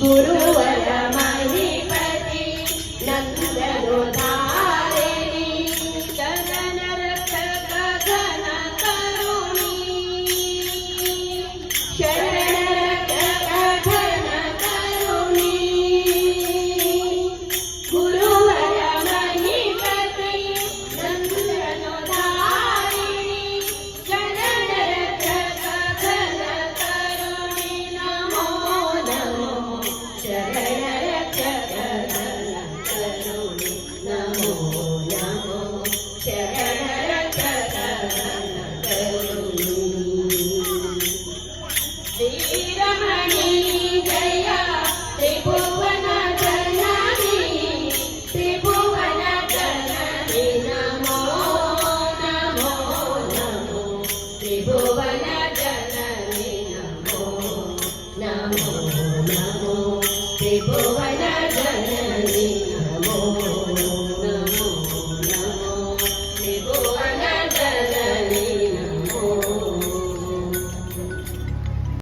गुरुवर महीपति ಗೋವಾ